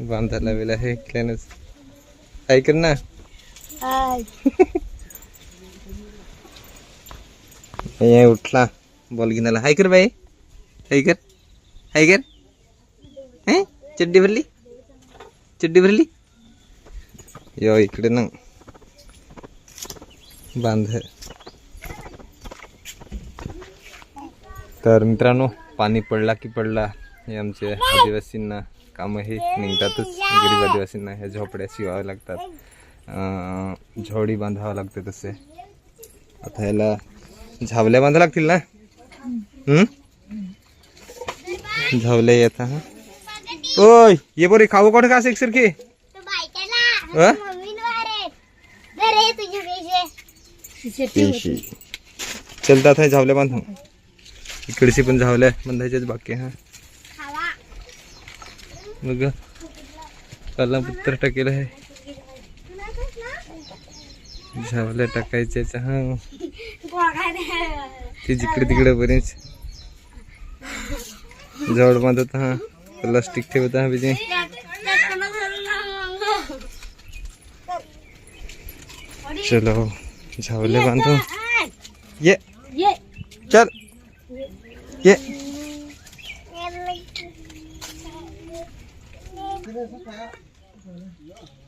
बांधायला वेळ आहे ऐकल्यानंच ऐक ना. उठला. बॉल घेऊन आला. हाय कर बाई. हाय कर. हाय कर. हे? चड्डी भरली? चड्डी भरली? यो इकडे ना. बांध. तर मित्रांनो पाणी पडला की पडला हे आमचे आदिवासींना. कामं हे निघतातच. गरीब आदिवासींना ह्या झोपड्या शिवाव्या लागतात. अं, झोडी बांधावं लागते तसे. आता ह्याला झावल्या बांधा लागतील ना? हम्म झावल्या येत हा? ओय ये बोरे खाऊ कोण का एक सारखी तू बायकाला अ? मम्मीन वारे. दे तुझे पैसे. तीनशे चलतात आहे झावल्या बांधू. इकडची पण झावल्या बांधायच्याच बाकी हा? मग काला पुत्र टाकेल आहे. झावल्या टाकायच्या हा. ते जिकडे तिकडे बरेच. जवळ बांधत हा. प्लास्टिक ठेवत हा बिजे. चलो झावले बांधू. ये. ये. चल. ये.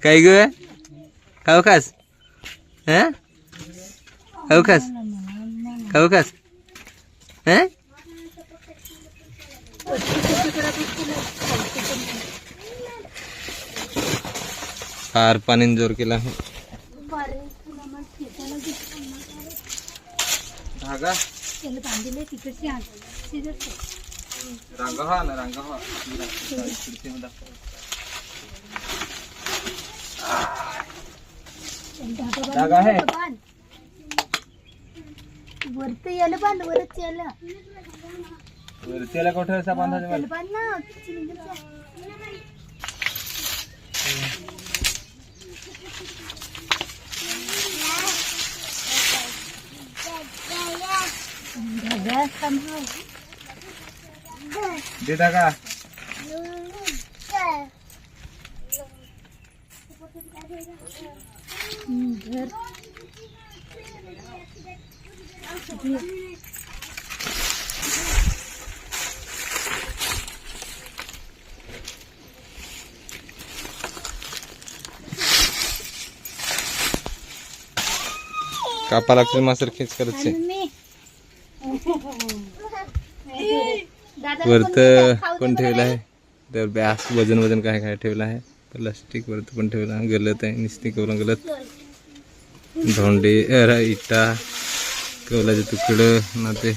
काय ग? खाऊ खास. हा? खाऊ खास. खाऊ खास. हा? फार पाणी जोर केला आहे. धागा त्याला रंग हा ना रंग हा धागा आहे. वरत यायला बांध वरच यायला. त्याला कुठे असा बांधायचा बांध ना. धागा सांभाळ. दे धागा धर. कापा लागतील मासर खेच करत दादा वरत पण ठेवलं आहे? तर बॅस वजन वजन काय काय ठेवलं आहे? प्लास्टिक वरत पण ठेवलं आहे. गलत आहे निस्ती करून गलत. धोंडे अरे इटा कवलाचे तुकडं ना ते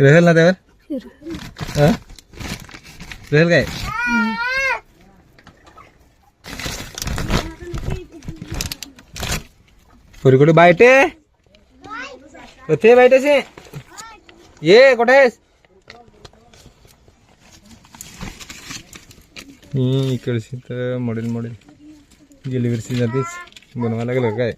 रहेल ना त्यावर? हा? रहेल काय? कुठे बायटे? ते बायटेचे ये कुठे आहेस? हम्म इकडची तर मॉडेल मॉडेल गेली वर्षी जातेच बनवा लागलं काय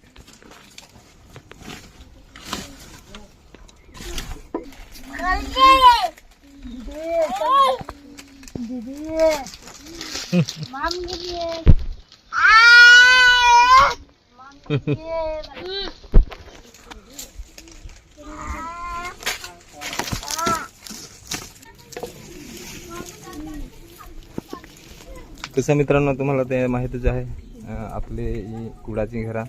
तसं मित्रांनो तुम्हाला ते माहितीच आहे आपले कुडाची घरा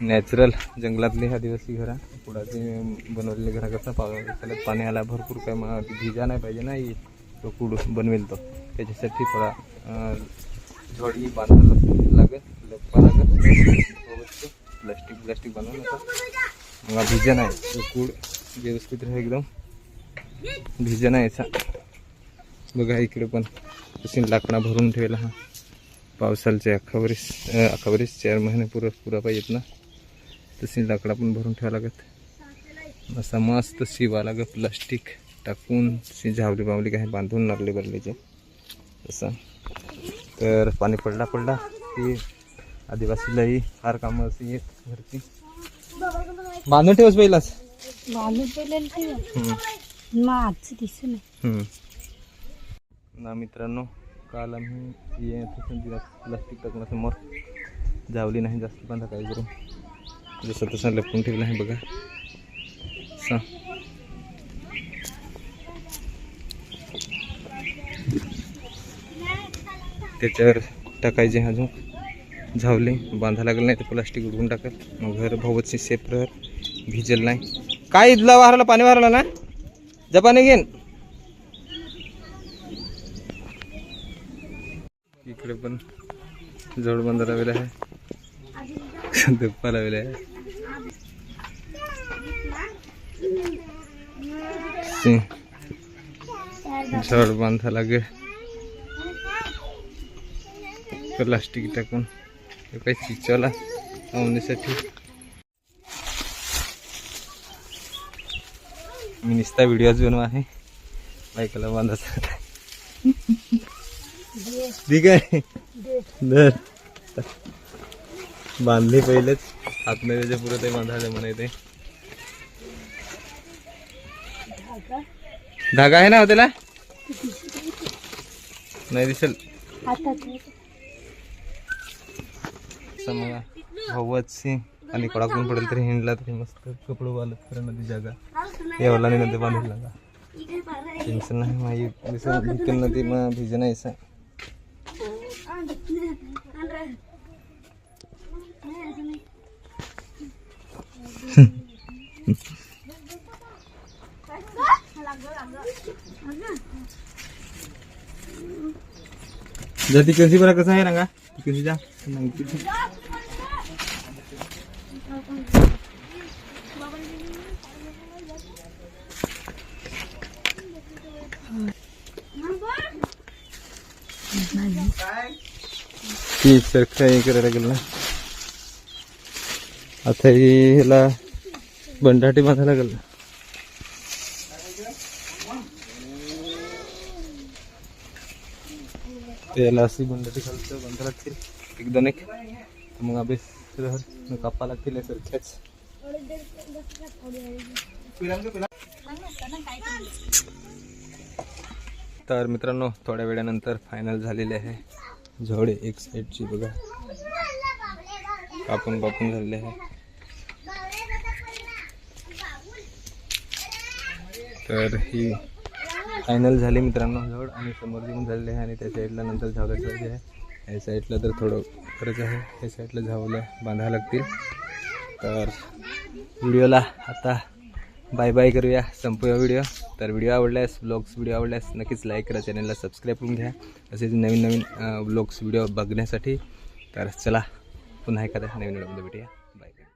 नॅचरल जंगलातली आदिवासी घरा. कुडाची बनवलेली घरा कसं पाव त्याला पाणी आला भरपूर काय मग भिजा नाही पाहिजे ना ही तो कुड बनवेल तो. त्याच्यासाठी थोडा झोडी बांधायला लागेल लपा लागेल. प्लास्टिक प्लास्टिक बनवून नका भिजन आहे तो कूड व्यवस्थित राहा एकदम. भिजन आहे याचा. बघा इकडे पण तशी लाकडा भरून ठेवला हा. पावसाळचे अख्खावरीस अख्खावरीस चार महिने पुरं पुरा पाहिजेत ना. तशी लाकडा पण भरून ठेवा लागत. असा मस्त शिवा लागत प्लास्टिक टाकून शी झावली बावली काही बांधून नारले बरलेचे तसा. तर पाणी पडला पडला. की आदिवासीलाही फार कामं अशी येत घरची. बांधून ठेवस पहिलाच बालू पेलेलं ठेव हम्म. मग आजचं दिसू नाही. ना मित्रांनो काल आम्ही ये प्लास्टिक टाकण्यासमोर. जावली नाही जास्त बांधा काय करू जसं तसं लपवून ठेवलं आहे बघा. सा. त्याच्यावर टाकायचे अजून. झावले बांधा लागलं नाही तर प्लास्टिक उडवून टाकल मग घर भाऊची सेफ राहत भिजल नाही. काय इथला वाहरला पाणी वाहरला ना? जपाने घेन इकडे पण जोडबंद बंद लावलेला आहे. धप्पा लावलेला आहे. सी. झाड बांधा लागे. प्लास्टिक टाकून. हे काही चिचवला? लावण्यासाठी मी निस्ता व्हिडिओ बनवा आहे. बायकाला बांधायचा. ठीक आहे धर. बांधली पहिलेच. आतमध्ये पुरं ते बांधायला म्हणे ते. धागा. आहे ना त्याला नाही दिसेल. हवच आणि कडाकून पडेल तरी हिंडला तरी मस्त कपडे वालत करा नदी जागा. एवढा नाही नदी बांधून लागा टेन्शन नाही भिकन नदी मग भिजे नाही जर जा तिकडची बरं कसं आहे ना का तिकडची जा करायला गेलं ना आता हिला बंडाटी बांधायला गेलं त्याला अशी गुंडाटी खालचं बंद लागतील. एक. दोन एक मग अभ्यास रहर कापा लागतील यासारख्याच तर मित्रांनो थोड्या वेळानंतर फायनल झालेले आहे. झोडे एक साईडची बघा. कापून कापून झालेले आहे. तर ही फायनल झाली मित्रांनो झोड आणि समोर घेऊन झालेले आहे आणि त्या साईडला नंतर झावलं ठेवायचे आहे. या साईडला तर थोडं खरंच आहे. या साईडला झावलं बांधावं लागतील. तर व्हिडिओला आता बाय बाय करूया. संपूया व्हिडिओ तर व्हिडिओ आवडल्यास ब्लॉग्स व्हिडिओ आवडल्यास नक्कीच लाईक करा. चॅनलला सबस्क्राईब करून घ्या. तसेच नवीन नवीन ब्लॉग्स व्हिडिओ बघण्यासाठी. तर चला पुन्हा एखाद्या नवीन व्हिडिओमध्ये भेटूया.